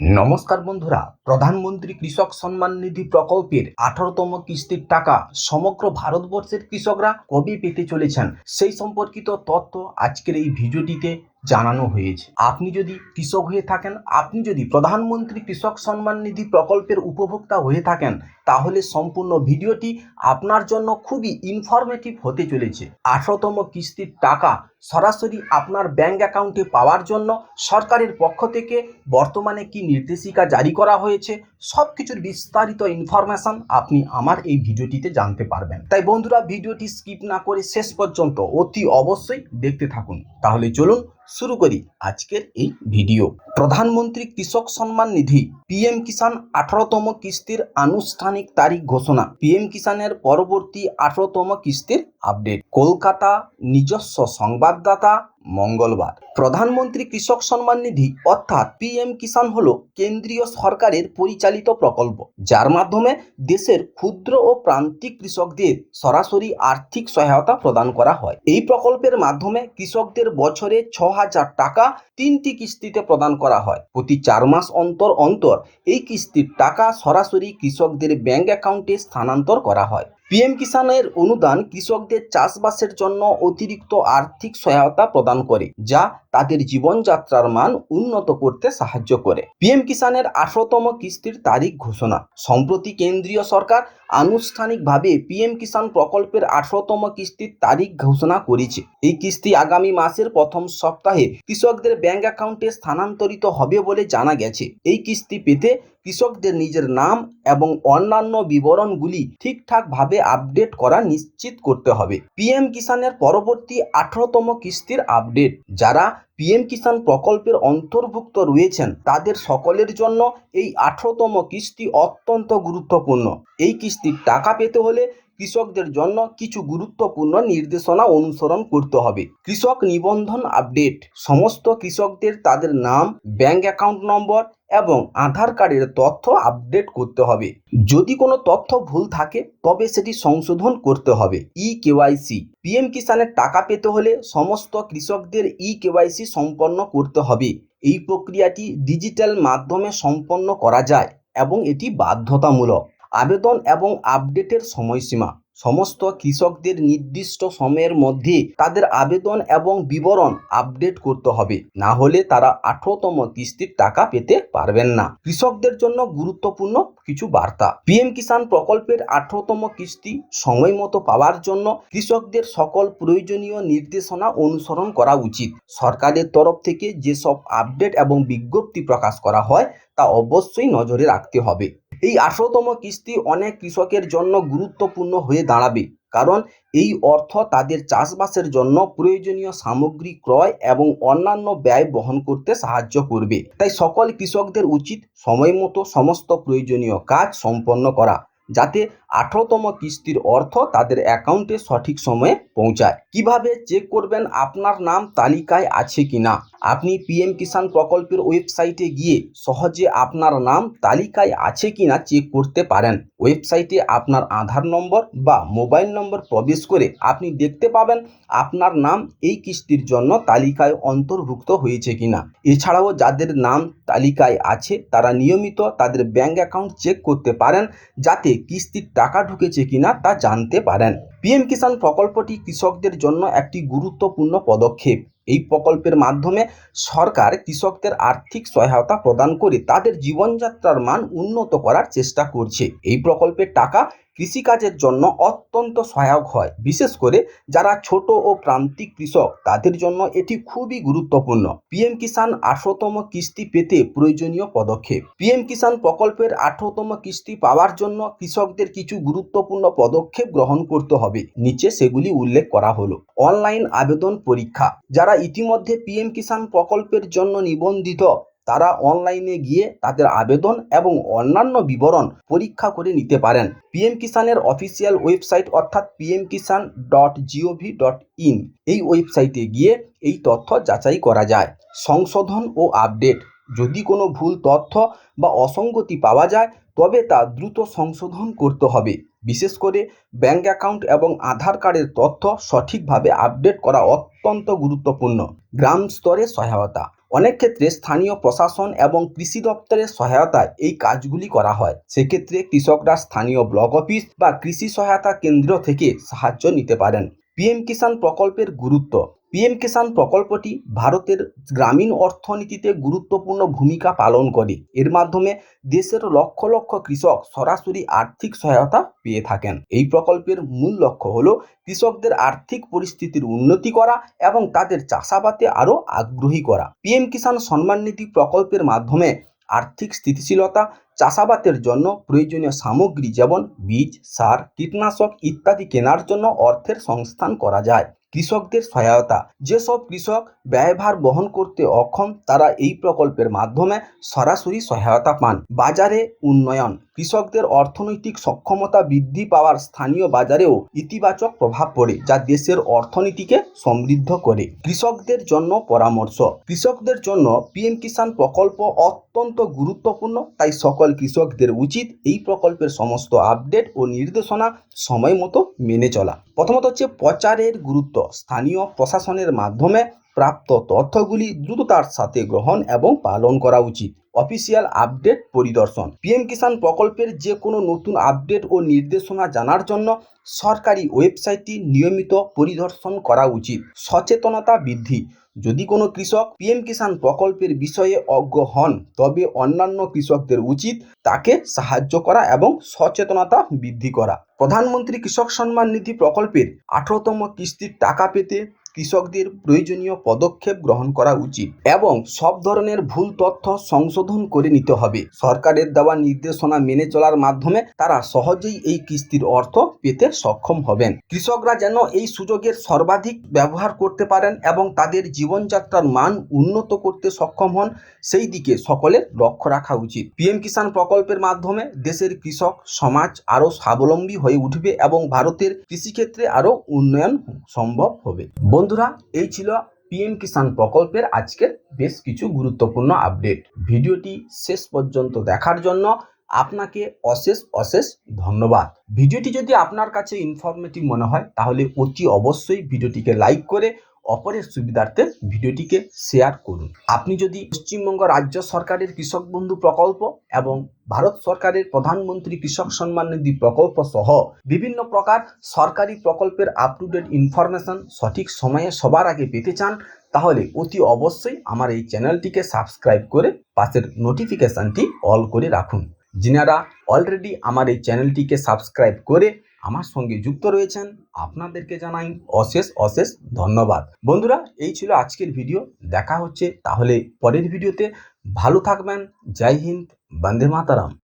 নমস্কার বন্ধুরা, প্রধানমন্ত্রী কৃষক সম্মান নিধি প্রকল্পের আঠারোতম কিস্তির টাকা সমগ্র ভারতবর্ষের কৃষকরা কবে পেতে চলেছেন? সেই সম্পর্কিত তথ্য আজকের এই ভিডিওটিতে জানানো হয়েছে। আপনি যদি কৃষক হয়ে থাকেন, আপনি যদি প্রধানমন্ত্রী কৃষক সম্মান নিধি প্রকল্পের উপভোক্তা হয়ে থাকেন, তাহলে সম্পূর্ণ ভিডিওটি আপনার জন্য খুবই ইনফরমেটিভ হতে চলেছে। আঠারোতম কিস্তির টাকা সরাসরি আপনার ব্যাঙ্ক অ্যাকাউন্টে পাওয়ার জন্য সরকারের পক্ষ থেকে বর্তমানে কি নির্দেশিকা জারি করা হয়েছে সব কিছুর বিস্তারিত ইনফরমেশন আপনি আমার এই ভিডিওটিতে জানতে পারবেন। তাই বন্ধুরা, ভিডিওটি স্কিপ না করে শেষ পর্যন্ত অতি অবশ্যই দেখতে থাকুন। তাহলে চলুন শুরু করি আজকের এই ভিডিও প্রধানমন্ত্রী কৃষক সম্মান নিধি, পিএম কিষাণ আঠারোতম কিস্তির আনুষ্ঠানিক তারিখ ঘোষণা, পিএম কিষাণের পরবর্তী আঠারোতম কিস্তির আপডেট। কলকাতা নিজস্ব সংবাদদাতা, মঙ্গলবার। প্রধানমন্ত্রী কৃষক সম্মান নিধি, অর্থাৎ পিএম কিষাণ হল কেন্দ্রীয় সরকারের পরিচালিত প্রকল্প, যার মাধ্যমে দেশের ক্ষুদ্র ও প্রান্তিক কৃষকদের সরাসরি আর্থিক সহায়তা প্রদান করা হয়। এই প্রকল্পের মাধ্যমে কৃষকদের বছরে ছ হাজার টাকা তিনটি কিস্তিতে প্রদান করা হয়। প্রতি চার মাস অন্তর অন্তর এই কিস্তির টাকা সরাসরি কৃষকদের ব্যাংক অ্যাকাউন্টে স্থানান্তর করা হয়। পিএম কিষাণের অনুদান কৃষকদের চাষবাসের জন্য অতিরিক্ত আর্থিক সহায়তা প্রদান করে, যা তাদের জীবনযাত্রার মান উন্নত করতে সাহায্য করে। পিএম কিষাণের আঠারোতম কিস্তির তারিখ ঘোষণা। সম্প্রতি কেন্দ্রীয় সরকার আনুষ্ঠানিকভাবে পিএম কিষাণ প্রকল্পের আঠারোতম কিস্তির তারিখ ঘোষণা করেছে। এই কিস্তি আগামী মাসের প্রথম সপ্তাহে কৃষকদের ব্যাংক অ্যাকাউন্টে স্থানান্তরিত হবে বলে জানা গেছে। এই কিস্তি পেতে কৃষকদের নিজের নাম এবং অন্যান্য বিবরণগুলি ঠিকঠাকভাবে আপডেট করা নিশ্চিত করতে হবে। পিএম কিষাণের পরবর্তী আঠারোতম কিস্তির আপডেট। যারা পিএম কিষাণ প্রকল্পের অন্তর্ভুক্ত রয়েছেন, তাদের সকলের জন্য এই আঠারোতম কিস্তি অত্যন্ত গুরুত্বপূর্ণ। এই কিস্তির টাকা পেতে হলে কৃষকদের জন্য কিছু গুরুত্বপূর্ণ নির্দেশনা অনুসরণ করতে হবে। কৃষক নিবন্ধন আপডেট। সমস্ত কৃষকদের তাদের নাম, ব্যাংক অ্যাকাউন্ট নম্বর এবং আধার কার্ডের তথ্য আপডেট করতে হবে। যদি কোনো তথ্য ভুল থাকে, তবে সেটি সংশোধন করতে হবে। ই কেওয়াইসি পিএম কিষাণের টাকা পেতে হলে সমস্ত কৃষকদের ই কেওয়াইসি সম্পন্ন করতে হবে। এই প্রক্রিয়াটি ডিজিটাল মাধ্যমে সম্পন্ন করা যায় এবং এটি বাধ্যতামূলক। আবেদন এবং আপডেটের সময়সীমা। সমস্ত কৃষকদের নির্দিষ্ট সময়ের মধ্যে তাদের আবেদন এবং বিবরণ আপডেট করতে হবে। না হলে তারা আঠারোতম কিস্তির টাকা পেতে পারবেন না। কৃষকদের জন্য গুরুত্বপূর্ণ কিছু বার্তা। পিএম কিষাণ প্রকল্পের আঠারোতম কিস্তি সময় মতো পাওয়ার জন্য কৃষকদের সকল প্রয়োজনীয় নির্দেশনা অনুসরণ করা উচিত। সরকারের তরফ থেকে যেসব আপডেট এবং বিজ্ঞপ্তি প্রকাশ করা হয়, তা অবশ্যই নজরে রাখতে হবে। এই আঠারোতম কিস্তি অনেক কৃষকের জন্য গুরুত্বপূর্ণ হয়ে দাঁড়াবে। কারণ এই অর্থ তাদের চাষবাসের জন্য প্রয়োজনীয় সামগ্রী ক্রয় এবং অন্যান্য ব্যয় বহন করতে সাহায্য করবে। তাই সকল কৃষকদের উচিত সময় মতো সমস্ত প্রয়োজনীয় কাজ সম্পন্ন করা, যাতে আঠারোতম কিস্তির অর্থ তাদের অ্যাকাউন্টে সঠিক সময়ে পৌঁছায়। কীভাবে চেক করবেন আপনার নাম, তালিকায় আছে কি না আপনি পিএম কিষাণ প্রকল্পের ওয়েবসাইটে গিয়ে সহজে আপনার নাম, তালিকায় আছে কিনা চেক করতে পারেন। ওয়েবসাইটে আপনার আধার নম্বর বা মোবাইল নম্বর প্রবেশ করে আপনি দেখতে পাবেন আপনার নাম এই কিস্তির জন্য তালিকায় অন্তর্ভুক্ত হয়েছে কিনা। এছাড়াও যাদের নাম, তালিকায় আছে তারা নিয়মিত তাদের ব্যাংক অ্যাকাউন্ট চেক করতে পারেন যাতে কিস্তির টাকা ঢুকেছে কিনা তা জানতে পারেন। পিএম কিষাণ প্রকল্পটি কৃষকদের জন্য একটি গুরুত্বপূর্ণ পদক্ষেপ। এই প্রকল্পের মাধ্যমে সরকার কৃষকদের আর্থিক সহায়তা প্রদান করে তাদের জীবনযাত্রার মান উন্নত করার চেষ্টা করছে। এই প্রকল্পের টাকা কৃষিকাজের জন্য অত্যন্ত সহায়ক হয়। বিশেষ করে যারা ছোট ও প্রান্তিক কৃষক, তাদের জন্য এটি খুবই গুরুত্বপূর্ণ। পিএম কিষাণ আঠারোতম কিস্তি পেতে প্রয়োজনীয় পদক্ষেপ। পিএম কিষাণ প্রকল্পের আঠারোতম কিস্তি পাওয়ার জন্য কৃষকদের কিছু গুরুত্বপূর্ণ পদক্ষেপ গ্রহণ করতে হবে। নিচে সেগুলি উল্লেখ করা হলো। অনলাইন আবেদন পরীক্ষা। যারা ইতিমধ্যে পিএম কিষাণ প্রকল্পের জন্য নিবন্ধিত তারা অনলাইনে গিয়ে তাদের আবেদন এবং অন্যান্য বিবরণ পরীক্ষা করে নিতে পারেন। পিএম কিষাণের অফিসিয়াল ওয়েবসাইট অর্থাৎ PM Kisan dot G O V dot in এই ওয়েবসাইটে গিয়ে এই তথ্য যাচাই করা যায়। সংশোধন ও আপডেট যদি কোনো ভুল তথ্য বা অসঙ্গতি পাওয়া যায়, তবে তা দ্রুত সংশোধন করতে হবে। বিশেষ করে ব্যাংক অ্যাকাউন্ট এবং আধার কার্ডের তথ্য সঠিকভাবে আপডেট করা অত্যন্ত গুরুত্বপূর্ণ। গ্রাম স্তরে সহায়তা। অনেক ক্ষেত্রে স্থানীয় প্রশাসন এবং কৃষি দপ্তরের সহায়তায় এই কাজগুলি করা হয়। সেক্ষেত্রে কৃষকরা স্থানীয় ব্লক অফিস বা কৃষি সহায়তা কেন্দ্র থেকে সাহায্য নিতে পারেন। পিএম কিষাণ প্রকল্পের গুরুত্ব পিএম কিষাণ প্রকল্পটি ভারতের গ্রামীণ অর্থনীতিতে গুরুত্বপূর্ণ ভূমিকা পালন করে। এর মাধ্যমে দেশের লক্ষ লক্ষ কৃষক সরাসরি আর্থিক সহায়তা পেয়ে থাকেন। এই প্রকল্পের মূল লক্ষ্য হল কৃষকদের আর্থিক পরিস্থিতির উন্নতি করা এবং তাদের চাষাবাদে আরও আগ্রহী করা। পিএম কিষাণ সম্মান নিধি প্রকল্পের মাধ্যমে আর্থিক স্থিতিশীলতা, চাষাবাদের জন্য প্রয়োজনীয় সামগ্রী যেমন বীজ, সার, কীটনাশক ইত্যাদি কেনার জন্য অর্থের সংস্থান করা যায়। কৃষকদের সহায়তা। যেসব কৃষক ব্যয়ভার বহন করতে অক্ষম, তারা এই প্রকল্পের মাধ্যমে সরাসরি সহায়তা পান। বাজারে উন্নয়ন। কৃষকদের অর্থনৈতিক সক্ষমতা বৃদ্ধি পাওয়ার স্থানীয় বাজারেও ইতিবাচক প্রভাব পড়ে, যা দেশের অর্থনীতিকে সমৃদ্ধ করে। কৃষকদের জন্য পরামর্শ। কৃষকদের জন্য পিএম কিষাণ প্রকল্প অত্যন্ত গুরুত্বপূর্ণ। তাই সকল কৃষকদের উচিত এই প্রকল্পের সমস্ত আপডেট ও নির্দেশনা সময় মতো মেনে চলা। প্রথমত হচ্ছে প্রচারের গুরুত্ব। স্থানীয় প্রশাসনের মাধ্যমে প্রাপ্ত তথ্যগুলি দ্রুততার সাথে গ্রহণ এবং পালন করা উচিত। অফিসিয়াল আপডেট পরিদর্শন। পিএম কিষাণ প্রকল্পের যে কোনো নতুন আপডেট ও নির্দেশনা জানার জন্য সরকারি ওয়েবসাইটটি নিয়মিত পরিদর্শন করা উচিত। সচেতনতা বৃদ্ধি। যদি কোনো কৃষক পিএম কিষাণ প্রকল্পের বিষয়ে অজ্ঞ হন, তবে অন্যান্য কৃষকদের উচিত তাকে সাহায্য করা এবং সচেতনতা বৃদ্ধি করা। প্রধানমন্ত্রী কৃষক সম্মান নিধি প্রকল্পের আঠারোতম কিস্তির টাকা পেতে কৃষকদের প্রয়োজনীয় পদক্ষেপ গ্রহণ করা উচিত এবং সব ধরনের ভুল তথ্য সংশোধন করে নিতে হবে। সরকারের দেওয়া নির্দেশনা মেনে চলার মাধ্যমে তারা সহজেই এই কিস্তির অর্থ পেতে সক্ষম হবেন। কৃষকরা যেন এই সুযোগের সর্বাধিক ব্যবহার করতে পারেন এবং তাদের জীবনযাত্রার মান উন্নত করতে সক্ষম হন, সেই দিকে সকলের লক্ষ্য রাখা উচিত। পিএম কিষাণ প্রকল্পের মাধ্যমে দেশের কৃষক সমাজ আরও স্বাবলম্বী হয়ে উঠবে এবং ভারতের কৃষিক্ষেত্রে আরও উন্নয়ন সম্ভব হবে। বন্ধুরা, এই ছিল পিএম কিষাণ প্রকল্পের আজকের বেশ কিছু গুরুত্বপূর্ণ আপডেট ভিডিওটি শেষ পর্যন্ত দেখার জন্য আপনাকে অশেষ অশেষ ধন্যবাদ। ভিডিওটি যদি আপনার কাছে ইনফরমেটিভ মনে হয়, তাহলে অতি অবশ্যই ভিডিওটিকে লাইক করে অপরের সুবিধার্থে ভিডিওটিকে শেয়ার করুন। আপনি যদি পশ্চিমবঙ্গ রাজ্য সরকারের কৃষক বন্ধু প্রকল্প এবং ভারত সরকারের প্রধানমন্ত্রী কৃষক সম্মান নিধি প্রকল্প সহ বিভিন্ন প্রকার সরকারি প্রকল্পের আপ টু ডেট ইনফরমেশন সঠিক সময়ে সবার আগে পেতে চান, তাহলে অতি অবশ্যই আমার এই চ্যানেলটিকে সাবস্ক্রাইব করে পাশের নোটিফিকেশনটি অল করে রাখুন। যিনারা অলরেডি আমার এই চ্যানেলটিকে সাবস্ক্রাইব করে আমার সঙ্গে যুক্ত রয়েছেন আপনাদেরকে জানাই অশেষ অশেষ ধন্যবাদ। বন্ধুরা, এই ছিল আজকের ভিডিও। দেখা হচ্ছে তাহলে পরের ভিডিওতে। ভালো থাকবেন। জয় হিন্দ। বন্দে মাতারাম।